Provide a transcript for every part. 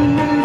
Thank you.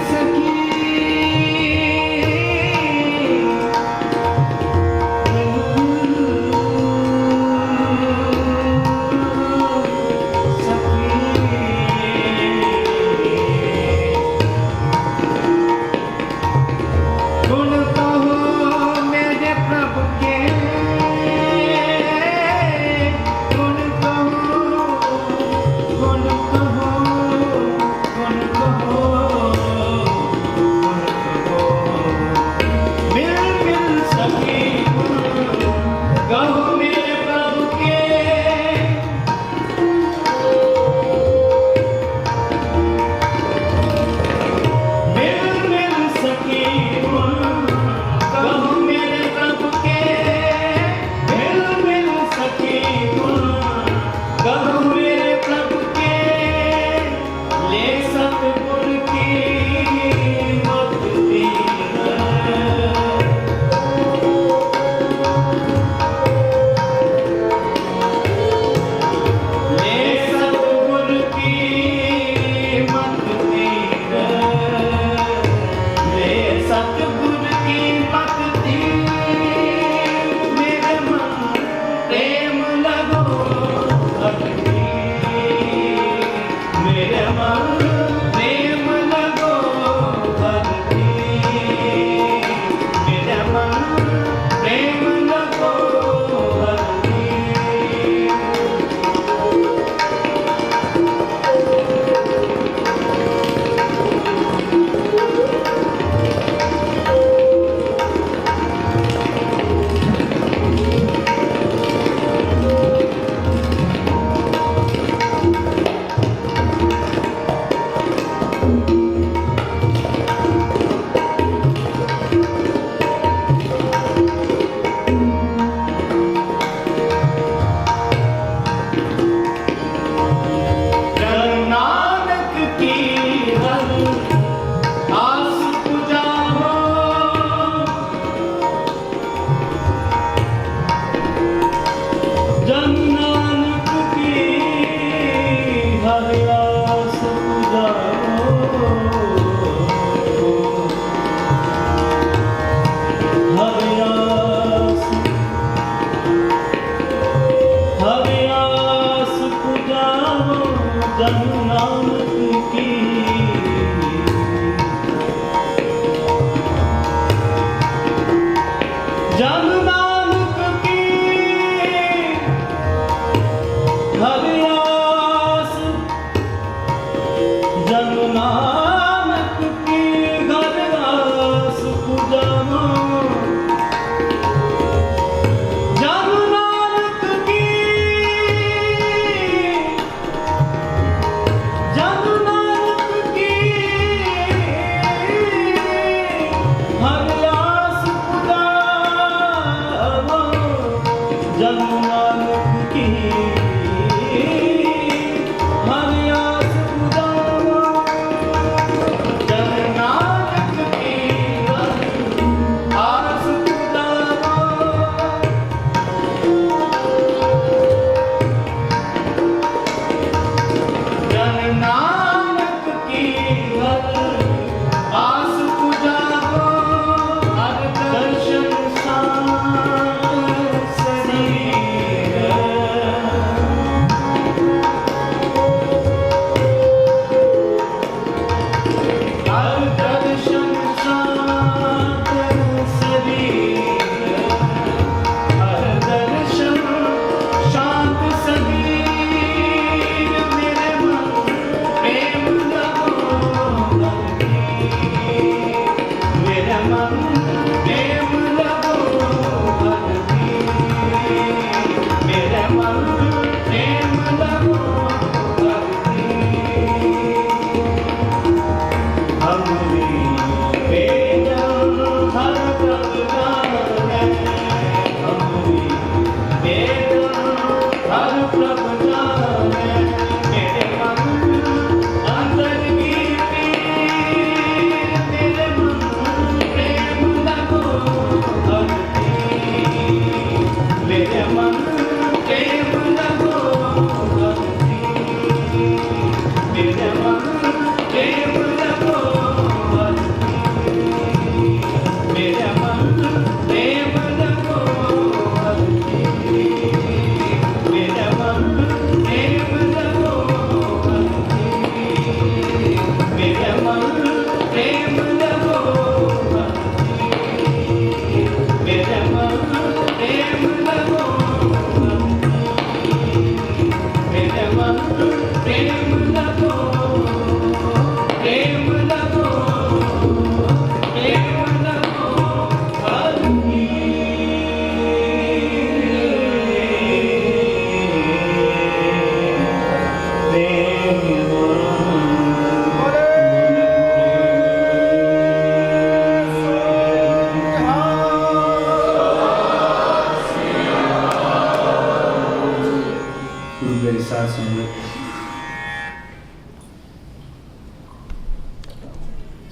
Come on. Canta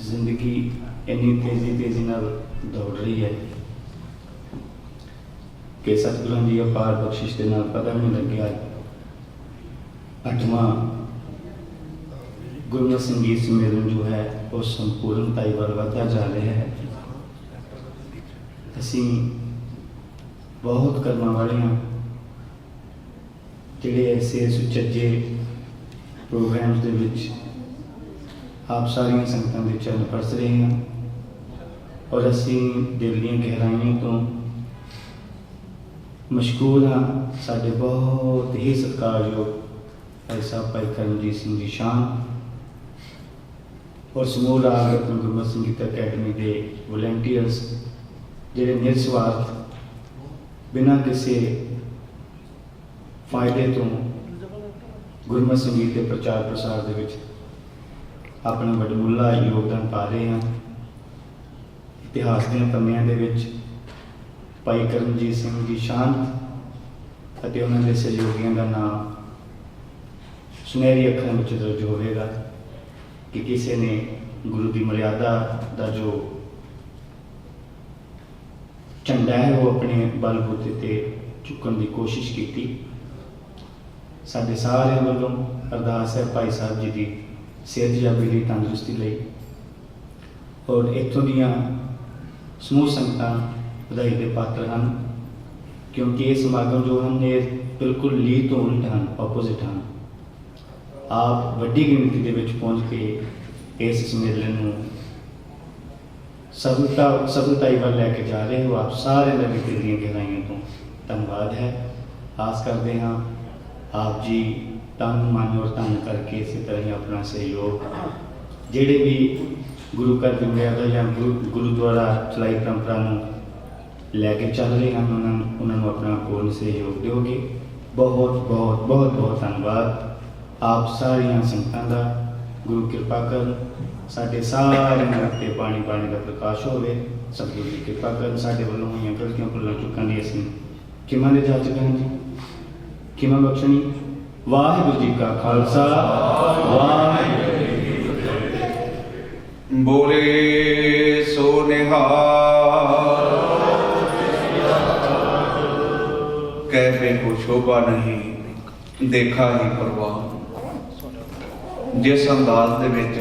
ਜ਼ਿੰਦਗੀ ਇੰਨੀ ਤੇਜ਼ੀ ਤੇਜ਼ੀ ਨਾਲ ਦੌੜ ਰਹੀ ਹੈ ਕਿ ਸਤਿਗੁਰਾਂ ਦੀ ਅਪਾਰ ਬਖਸ਼ਿਸ਼ ਦੇ ਨਾਲ ਪਤਾ ਨਹੀਂ ਲੱਗਿਆ। ਅੱਠਵਾਂ ਗੁਰਮਤਿ ਸੰਗੀਤ ਸੰਮੇਲਨ ਜੋ ਹੈ, ਉਹ ਸੰਪੂਰਨਤਾ ਵੱਲ ਵਧਦਾ ਜਾ ਰਿਹਾ ਹੈ। ਅਸੀਂ ਬਹੁਤ ਕਰਮਾਂ ਵਾਲੇ ਹਾਂ ਜਿਹੜੇ ਐਸੇ ਸੁਚੱਜੇ ਪ੍ਰੋਗਰਾਮਸ ਦੇ ਵਿੱਚ ਆਪ ਸਾਰੀਆਂ ਸੰਗਤਾਂ ਦੇ ਚਰਨ ਪਰਸ ਰਹੇ ਹਾਂ ਔਰ ਅਸੀਂ ਦਿਲ ਦੀਆਂ ਗਹਿਰਾਈਆਂ ਤੋਂ ਮਸ਼ਕੂਰ ਹਾਂ। ਸਾਡੇ ਬਹੁਤ ਹੀ ਸਤਿਕਾਰਯੋਗ ਭਾਈ ਸਾਹਿਬ ਭਾਈ ਕਰਮਜੀਤ ਸਿੰਘ ਜੀ ਸ਼ਾਨ ਔਰ ਸਮੂਹ ਰਾਗ ਰਤਨ ਗੁਰਮਤਿ ਸੰਗੀਤ ਅਕੈਡਮੀ ਦੇ ਵਲੰਟੀਅਰਸ ਜਿਹੜੇ ਨਿਰਸਵਾਰਥ ਬਿਨਾਂ ਕਿਸੇ ਫਾਇਦੇ ਤੋਂ ਗੁਰਮਤਿ ਸੰਗੀਤ ਦੇ ਪ੍ਰਚਾਰ ਪ੍ਰਸਾਰ ਦੇ ਵਿੱਚ ਆਪਣਾ ਵੱਡਮੁੱਲਾ ਯੋਗਦਾਨ ਪਾ ਰਹੇ ਹਾਂ। ਇਤਿਹਾਸ ਦੀਆਂ ਪੰਨਿਆਂ ਦੇ ਵਿੱਚ ਭਾਈ ਕਰਮਜੀਤ ਸਿੰਘ ਦੀ ਸ਼ਾਨ ਅਤੇ ਉਹਨਾਂ ਦੇ ਸਹਿਯੋਗੀਆਂ ਦਾ ਨਾਮ ਸੁਨਹਿਰੀ ਅੱਖਰਾਂ ਵਿੱਚ ਦਰਜ ਹੋਵੇਗਾ ਕਿ ਕਿਸੇ ਨੇ ਗੁਰੂ ਦੀ ਮਰਿਆਦਾ ਦਾ ਜੋ ਝੰਡਾ ਹੈ ਉਹ ਆਪਣੇ ਬਲਬੂਤੇ ਤੇ ਚੁੱਕਣ ਦੀ ਕੋਸ਼ਿਸ਼ ਕੀਤੀ। ਸਾਡੇ ਸਾਰਿਆਂ ਵੱਲੋਂ ਅਰਦਾਸ ਹੈ ਭਾਈ ਸਾਹਿਬ ਜੀ ਦੀ। ਸਿਹਤ ਜਾਬੀ ਲਈ ਤੰਦਰੁਸਤੀ ਲਈ। ਔਰ ਇੱਥੋਂ ਦੀਆਂ ਸਮੂਹ ਸੰਗਤਾਂ ਵਧਾਈ ਦੇ ਪਾਤਰ ਹਨ, ਕਿਉਂਕਿ ਇਹ ਸਮਾਗਮ ਜੋ ਹਨ, ਇਹ ਬਿਲਕੁਲ ਲੀ ਤੋਂ ਉਲਟ ਹਨ ਆਪੋਜ਼ਿਟ ਹਨ। ਆਪ ਵੱਡੀ ਗਿਣਤੀ ਦੇ ਵਿੱਚ ਪਹੁੰਚ ਕੇ ਇਸ ਸੰਮੇਲਨ ਨੂੰ ਸਫਲਤਾ, ਸਫਲਤਾਈ ਵੱਲ ਲੈ ਕੇ ਜਾ ਰਹੇ ਹੋ। ਆਪ ਸਾਰਿਆਂ ਦਾ ਵੀ ਦੀਆਂ ਗਹਿਰਾਈਆਂ ਤੋਂ ਧੰਨਵਾਦ ਹੈ। ਆਸ ਕਰਦੇ ਹਾਂ ਆਪ ਜੀ ਤਨ ਮਨ ਔਰ ਤਨ ਕਰਕੇ ਇਸੇ ਤਰ੍ਹਾਂ ਹੀ ਆਪਣਾ ਸਹਿਯੋਗ ਜਿਹੜੇ ਵੀ ਗੁਰੂ ਘਰ ਦੀ ਮਰਿਆਦਾ ਜਾਂ ਗੁਰੂ ਗੁਰਦੁਆਰਾ ਚਲਾਈ ਪਰੰਪਰਾ ਨੂੰ ਲੈ ਕੇ ਚੱਲ ਰਹੇ ਹਨ ਉਹਨਾਂ ਨੂੰ ਉਹਨਾਂ ਨੂੰ ਆਪਣਾ ਪੂਰਨ ਸਹਿਯੋਗ ਦਿਓਗੇ ਬਹੁਤ ਬਹੁਤ ਬਹੁਤ ਬਹੁਤ ਧੰਨਵਾਦ ਆਪ ਸਾਰੀਆਂ ਸੰਗਤਾਂ ਦਾ ਗੁਰੂ ਕਿਰਪਾ ਕਰ ਸਾਡੇ ਸਾਰਿਆਂ ਦੇ ਤੇ ਪਾਣੀ ਪਾਣੀ ਦਾ ਪ੍ਰਕਾਸ਼ ਹੋਵੇ ਸਤਿਗੁਰੂ ਦੀ ਕਿਰਪਾ ਕਰਨ ਸਾਡੇ ਵੱਲੋਂ ਹੋਈਆਂ ਗਲਤੀਆਂ ਭੁੱਲਾਂ ਚੁੱਕਾਂ ਦੀ ਅਸੀਂ ਕਿਮਾਂ ਦੇ ਜਾ ਚੁੱਕੇ ਹਾਂ ਜੀ ਕਿਮਾਂ ਬਖਸ਼ਣੀ ਵਾਹਿਗੁਰੂ ਜੀ ਕਾ ਖਾਲਸਾ, ਵਾਹਿਗੁਰੂ ਜੀ ਕੀ ਬੋਲੇ ਸੋ ਨਿਹਾਲ ਕਹਿਵੇ ਕੋ ਸ਼ੋਭਾ ਨਹੀਂ, ਦੇਖਾ ਹੀ ਪਰਵਾਹ। ਜਿਸ ਅੰਦਾਜ਼ ਦੇ ਵਿੱਚ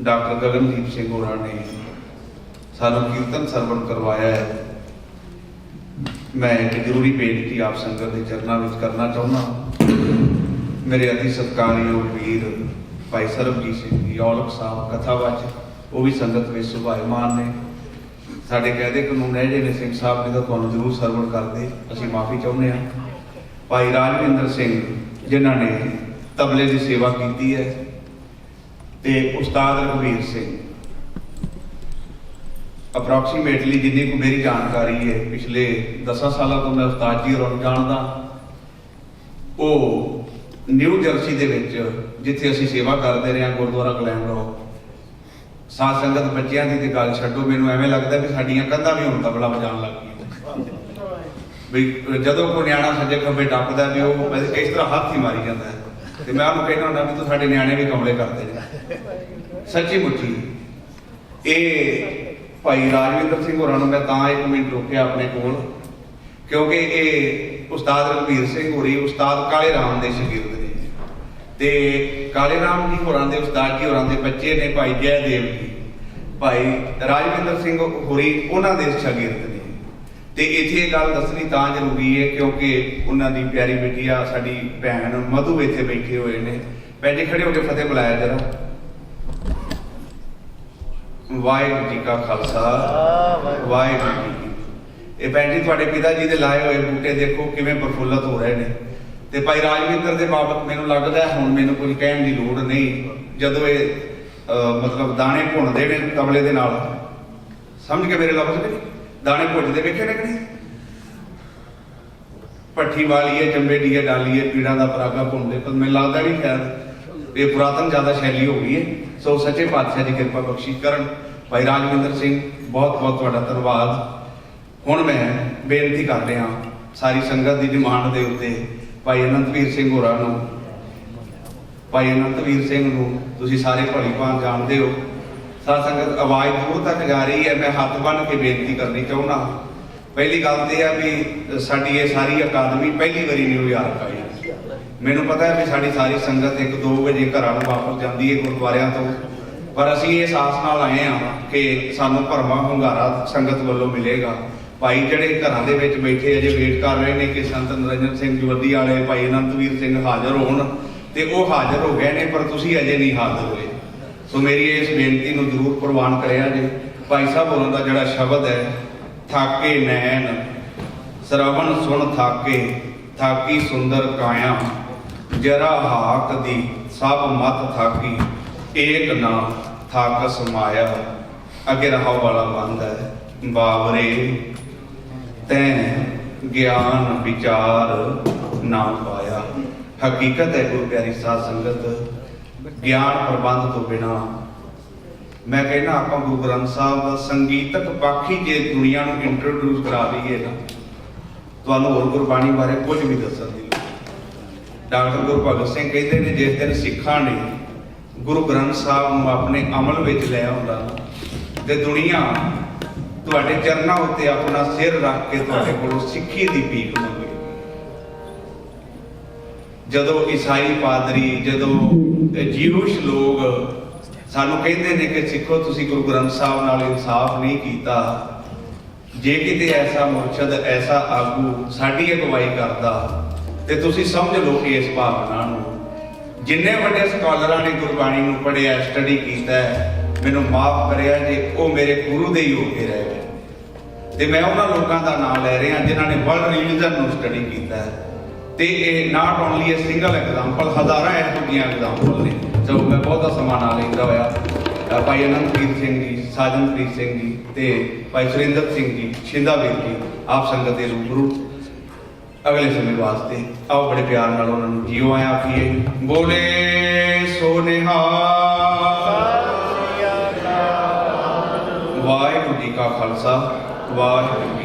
ਡਾਕਟਰ ਗਗਨਦੀਪ ਸਿੰਘ ਹੋਰਾਂ ਨੇ ਸਾਨੂੰ ਕੀਰਤਨ ਸਰਵਣ ਕਰਵਾਇਆ ਹੈ, ਮੈਂ ਇੱਕ ਜ਼ਰੂਰੀ ਬੇਨਤੀ ਆਪ ਸੰਗਤ ਦੇ ਚਰਨਾਂ ਵਿੱਚ ਕਰਨਾ ਚਾਹੁੰਦਾ ਮੇਰੇ ਅਤੀ ਸਤਿਕਾਰਯੋਗ ਵੀਰ ਭਾਈ ਸਰਬਜੀਤ ਸਿੰਘ ਜੀ, ਔਲਖ ਸਾਹਿਬ ਕਥਾਵਾਚਕ ਉਹ ਵੀ ਸੰਗਤ ਵਿੱਚ ਸੁਭਾਇਮਾਨ ਨੇ। ਸਾਡੇ ਕਾਇਦੇ ਕਾਨੂੰਨ ਹੈ ਜਿਹੜੇ ਸਿੰਘ ਸਾਹਿਬ ਨੇ ਤਾਂ ਤੁਹਾਨੂੰ ਜ਼ਰੂਰ ਸਰਵਣ ਕਰਦੇ, ਅਸੀਂ ਮਾਫੀ ਚਾਹੁੰਦੇ ਹਾਂ। ਭਾਈ ਰਾਜਵਿੰਦਰ ਸਿੰਘ, ਜਿਨ੍ਹਾਂ ਨੇ ਤਬਲੇ ਦੀ ਸੇਵਾ ਕੀਤੀ ਹੈ, ਤੇ ਉਸਤਾਦ ਰਘਵੀਰ ਸਿੰਘ। ਅਪਰੋਕਸੀਮੇਟਲੀ ਜਿੰਨੀ ਕੁ ਮੇਰੀ ਜਾਣਕਾਰੀ ਹੈ, ਪਿਛਲੇ 10 ਸਾਲਾਂ ਤੋਂ ਮੈਂ ਉਸਤਾਦ ਜੀ ਹੋਰਾਂ ਜਾਣਦਾ। ਉਹ ਨਿਊ ਜਰਸੀ ਦੇ ਵਿੱਚ ਜਿੱਥੇ ਅਸੀਂ ਸੇਵਾ ਕਰਦੇ ਰਹੇ ਹਾਂ, ਗੁਰਦੁਆਰਾ ਕਲੈਮ ਗਲੈਮਰੋ ਸਾਧ ਸੰਗਤ ਬੱਚਿਆਂ ਦੀ ਤੇ ਗੱਲ ਛੱਡੋ, ਮੈਨੂੰ ਐਵੇਂ ਲੱਗਦਾ ਵੀ ਸਾਡੀਆਂ ਕੰਧਾਂ ਵੀ ਹੁਣ ਤਬਲਾ ਵਜਾਉਣ ਲੱਗ ਗਈਆਂ। ਵੀ ਜਦੋਂ ਕੋਈ ਨਿਆਣਾ ਸੱਜੇ ਖੱਬੇ ਟੱਪਦਾ ਵੀ ਉਹ ਇਸ ਤਰ੍ਹਾਂ ਹੱਥ ਹੀ ਮਾਰੀ ਜਾਂਦਾ। ਹੈ ਤੇ ਮੈਂ ਉਹਨੂੰ ਕਹਿੰਦਾ ਹੁੰਦਾ ਵੀ ਤੂੰ ਸਾਡੇ ਨਿਆਣੇ ਵੀ ਕਮਲੇ ਕਰਦੇ ਨੇ। ਸੱਚੀ ਮੁੱਚੀ। ਇਹ ਭਾਈ ਰਾਜਵਿੰਦਰ ਸਿੰਘ ਹੋਰਾਂ ਨੂੰ ਮੈਂ ਤਾਂ ਇੱਕ ਮਿੰਟ ਰੋਕਿਆ ਆਪਣੇ ਕੋਲ, ਕਿਉਂਕਿ ਇਹ ਉਸਤਾਦ ਰਘਵੀਰ ਸਿੰਘ ਹੋਰੀ, ਉਸਤਾਦ ਕਾਲੇ ਰਾਮ ਦੇ ਸ਼ਾਗਿਰਦ ਨੇ ਤੇ ਕਾਲੇ ਰਾਮ ਜੀ ਹੋਰਾਂ ਦੇ ਉਸਤਾਦ ਜੀ, ਹੋਰਾਂ ਦੇ ਬੱਚੇ ਨੇ ਭਾਈ ਜੈਦੇਵ ਜੀ, ਭਾਈ ਰਾਜਵਿੰਦਰ ਸਿੰਘ ਹੋਰੀ, ਉਹਨਾਂ ਦੇ ਸ਼ਾਗਿਰਦ ਨੇ। ਤੇ ਇੱਥੇ ਇਹ ਗੱਲ ਦੱਸਣੀ ਤਾਂ ਜ਼ਰੂਰੀ ਹੈ ਕਿਉਂਕਿ ਉਹਨਾਂ ਦੀ ਪਿਆਰੀ ਬੇਟੀਆ ਸਾਡੀ ਭੈਣ ਮਧੂ ਇੱਥੇ ਬੈਠੇ ਹੋਏ ਨੇ। ਬੈਠੇ ਖੜੇ ਹੋ ਕੇ ਫਤਿਹ ਬੁਲਾਇਆ ਜਰਾ ਵਾਹਿਗੁਰੂ ਜੀ ਕਾ ਖਾਲਸਾ। ਵਾਹਿਗੁਰੂ ਜੀ ਇਹ ਬੈਠੇ ਤੁਹਾਡੇ ਪਿਤਾ ਜੀ ਦੇ ਲਾਏ ਹੋਏ ਬੂਟੇ ਦੇਖੋ ਕਿਵੇਂ ਪ੍ਰਫੁੱਲਤ ਹੋ ਰਹੇ ਨੇ। ਤੇ ਭਾਈ ਰਾਜਵਿੰਦਰ ਦੇ ਬਾਬਤ ਮੈਨੂੰ ਲੱਗਦਾ ਹੁਣ ਮੈਨੂੰ ਕੁਝ ਕਹਿਣ ਦੀ ਲੋੜ ਨਹੀਂ। ਜਦੋਂ ਇਹ ਮਤਲਬ ਦਾਣੇ ਭੁੰਨਦੇ ਨੇ ਤਬਲੇ ਦੇ ਨਾਲ, ਸਮਝ ਕੇ ਮੇਰੇ ਲਫ਼ਜ਼ ਨੇ? ਦਾਣੇ ਭੁੱਜਦੇ ਵੇਖੇ ਨੇ ਕਿ ਨਹੀਂ? ਪੱਠੀ ਵਾਲੀਏ ਚੰਬੇ ਡੀਏ ਡਾਲੀਏ, ਪੀੜਾਂ ਦਾ ਪਰਾਗਾ ਭੁੰਨਦੇ, ਪਰ ਮੈਨੂੰ ਲੱਗਦਾ ਨਹੀਂ ਸ਼ਾਇਦ ਇਹ ਪੁਰਾਤਨ ਜ਼ਿਆਦਾ ਸ਼ੈਲੀ ਹੋ ਗਈ ਹੈ। ਸੋ ਸੱਚੇ ਪਾਤਸ਼ਾਹ ਦੀ ਕਿਰਪਾ ਬਖਸ਼ਿਸ਼ ਕਰਨ। ਭਾਈ ਰਾਜਵਿੰਦਰ ਸਿੰਘ, ਬਹੁਤ ਬਹੁਤ ਤੁਹਾਡਾ ਧੰਨਵਾਦ। ਹੁਣ ਮੈਂ ਬੇਨਤੀ ਕਰ ਰਿਹਾ ਸਾਰੀ ਸੰਗਤ ਦੀ ਡਿਮਾਂਡ ਦੇ ਉੱਤੇ ਭਾਈ ਅਨੰਤਵੀਰ ਸਿੰਘ ਹੋਰਾਂ ਨੂੰ, ਭਾਈ ਅਨੰਤਵੀਰ ਸਿੰਘ ਨੂੰ ਤੁਸੀਂ ਸਾਰੇ ਭਲੀ ਭਾਂਤ ਜਾਣਦੇ ਹੋ। ਸਾਧ ਸੰਗਤ, ਆਵਾਜ਼ ਦੂਰ ਤੱਕ ਜਾ ਰਹੀ ਹੈ, ਮੈਂ ਹੱਥ ਬੰਨ੍ਹ ਕੇ ਬੇਨਤੀ ਕਰਨੀ ਚਾਹੁੰਦਾ ਪਹਿਲੀ ਗੱਲ ਤੇ ਆ ਵੀ ਸਾਡੀ ਇਹ ਸਾਰੀ ਅਕਾਦਮੀ ਪਹਿਲੀ ਵਾਰੀ ਨਿਊਯਾਰਕ ਆਈ ਮੈਨੂੰ ਪਤਾ ਹੈ ਵੀ ਸਾਡੀ ਸਾਰੀ ਸੰਗਤ 1-2 ਵਜੇ ਘਰਾਂ ਨੂੰ ਵਾਪਸ ਜਾਂਦੀ ਹੈ ਗੁਰਦੁਆਰਿਆਂ ਤੋਂ। ਪਰ ਅਸੀਂ ਇਹ ਆਸ ਨਾਲ ਆਏ ਹਾਂ ਕਿ ਸਾਨੂੰ ਭਰਮਾ ਹੁੰਗਾਰਾ ਸੰਗਤ ਵੱਲੋਂ ਮਿਲੇਗਾ। ਭਾਈ ਜਿਹੜੇ ਘਰਾਂ ਦੇ ਵਿੱਚ ਬੈਠੇ ਅਜੇ ਵੇਟ ਕਰ ਰਹੇ ਨੇ ਕਿ ਸੰਤ ਨਰਿੰਦਰ ਸਿੰਘ ਜਵੱਦੀ ਵਾਲੇ ਭਾਈ ਅਨੰਤਵੀਰ ਸਿੰਘ ਹਾਜ਼ਰ ਹੋਣ ਤੇ ਉਹ ਹਾਜ਼ਰ ਹੋ ਗਏ ਨੇ, ਪਰ ਤੁਸੀਂ ਅਜੇ ਨਹੀਂ ਹਾਜ਼ਰ ਹੋਏ। ਸੋ ਮੇਰੀ ਇਸ ਬੇਨਤੀ ਨੂੰ ਜ਼ਰੂਰ ਪ੍ਰਵਾਨ ਕਰਿਆ ਜੇ। ਭਾਈ ਸਾਹਿਬ ਹੋਰਾਂ ਦਾ ਜਿਹੜਾ ਸ਼ਬਦ ਹੈ, ਥਾਕੇ ਨੈਣ, ਸਰਵਣ ਸੁਣ ਥਾਕੇ, ਥਾਕੀ ਸੁੰਦਰ ਕਾਇਆ, ਜਰਾ ਹਾਕ ਦੀ ਸਭ ਮਤ ਥਾਕੀ, ਏਕ ਨਾ ਥਾਕ ਸਮਾਇਆ ਅਗੇ ਰਹਾਉ ਵਾਲਾ ਬੰਦ ਹੈ ਬਾਵਰੇ ਤੈਂ ਗਿਆਨ ਵਿਚਾਰ ਨਾ ਪਾਇਆ ਹਕੀਕਤ ਹੈ ਗੁਰੂ ਪਿਆਰੀ ਸਾਧ ਸੰਗਤ, ਗਿਆਨ ਪ੍ਰਬੰਧ ਤੋਂ ਬਿਨਾ ਮੈਂ ਕਹਿੰਦਾ ਆਪਾਂ ਗੁਰੂ ਗ੍ਰੰਥ ਸਾਹਿਬ ਦਾ ਸੰਗੀਤਕ ਬਾਕੀ ਜੇ ਦੁਨੀਆ ਨੂੰ ਇੰਟਰੋਡਿਊਸ ਕਰਾ ਲਈਏ ਨਾ, ਤੁਹਾਨੂੰ ਹੋਰ ਗੁਰਬਾਣੀ ਬਾਰੇ ਕੁਝ ਵੀ ਦੱਸਣ ਦੀ ਲੋੜ ਨਹੀਂ। ਡਾਕਟਰ ਗੁਰਭਗਤ ਸਿੰਘ ਕਹਿੰਦੇ ਨੇ, ਜਿਸ ਦਿਨ ਸਿੱਖਾਂ ਨੇ ਗੁਰੂ ਗ੍ਰੰਥ ਸਾਹਿਬ ਨੂੰ ਆਪਣੇ ਅਮਲ ਵਿੱਚ ਲਿਆ ਹੁੰਦਾ ਨਾ ਤੇ ਦੁਨੀਆ ਤੁਹਾਡੇ ਚਰਨਾਂ ਉੱਤੇ ਆਪਣਾ ਸਿਰ ਰੱਖ ਕੇ ਤੁਹਾਡੇ ਕੋਲੋਂ ਸਿੱਖੀ ਦੀ ਭੀਖ ਮੰਗੇ ਜਦੋਂ ਈਸਾਈ ਪਾਦਰੀ, ਜਦੋਂ ਇਹ ਜੀਵਸ਼ ਲੋਕ ਸਾਨੂੰ ਕਹਿੰਦੇ ਨੇ ਕਿ ਸਿੱਖੋ, ਤੁਸੀਂ ਗੁਰੂ ਗ੍ਰੰਥ ਸਾਹਿਬ ਨਾਲ ਇਨਸਾਫ ਨਹੀਂ ਕੀਤਾ। ਜੇ ਕਿਤੇ ਐਸਾ ਮੁਰਸ਼ਦ, ਐਸਾ ਆਗੂ ਸਾਡੀ ਅਗਵਾਈ ਕਰਦਾ, ਤੇ ਤੁਸੀਂ ਸਮਝ ਲਓ ਕਿ ਇਸ ਭਾਵਨਾ ਨੂੰ ਜਿੰਨੇ ਵੱਡੇ ਸਕਾਲਰਾਂ ਨੇ ਗੁਰਬਾਣੀ ਨੂੰ ਪੜ੍ਹਿਆ, ਸਟੱਡੀ ਕੀਤਾ, ਮੈਨੂੰ ਮਾਫ ਕਰਿਆ ਜੇ ਉਹ ਮੇਰੇ ਗੁਰੂ ਦੇ ਹੀ ਹੋ ਕੇ ਰਹਿ ਗਏ। ਤੇ ਮੈਂ ਉਹਨਾਂ ਲੋਕਾਂ ਦਾ ਨਾਮ ਲੈ ਰਿਹਾ ਜਿਨ੍ਹਾਂ ਨੇ ਵਰਲਡ ਰਿਲੀਜਨ ਨੂੰ ਸਟੱਡੀ ਕੀਤਾ ਹੈ। ਤੇ ਇਹ not only a single example ਹਜ਼ਾਰਾਂ ਇਹੋ ਜਿਹੀਆਂ ਐਗਜ਼ਾਮਪਲ ਨੇ। ਜੋ ਮੈਂ ਬਹੁਤਾ ਸਮਾਂ ਨਾਲ ਲੈਂਦਾ ਹੋਇਆ। ਭਾਈ ਅਨੰਦਪ੍ਰੀਤ ਸਿੰਘ ਜੀ ਸਾਜਨਪ੍ਰੀਤ ਸਿੰਘ ਜੀ ਤੇ ਭਾਈ ਸੁਰਿੰਦਰ ਸਿੰਘ ਜੀ ਸ਼ਿੰਦਾਵੀਰ ਜੀ ਆਪ ਸੰਗਤ ਦੇ ਰੂਬਰੂ। ਅਗਲੇ ਸਮੇਂ ਵਾਸਤੇ ਆਓ ਬੜੇ ਪਿਆਰ ਨਾਲ ਉਹਨਾਂ ਨੂੰ ਜੀਓ ਆਇਆ ਆਖੀਏ ਬੋਲੇ ਸੋ ਨਿਹਾਲ ਵਾਹਿਗੁਰੂ ਜੀ ਕਾ ਖਾਲਸਾ। ਵਾਹਿਗੁਰੂ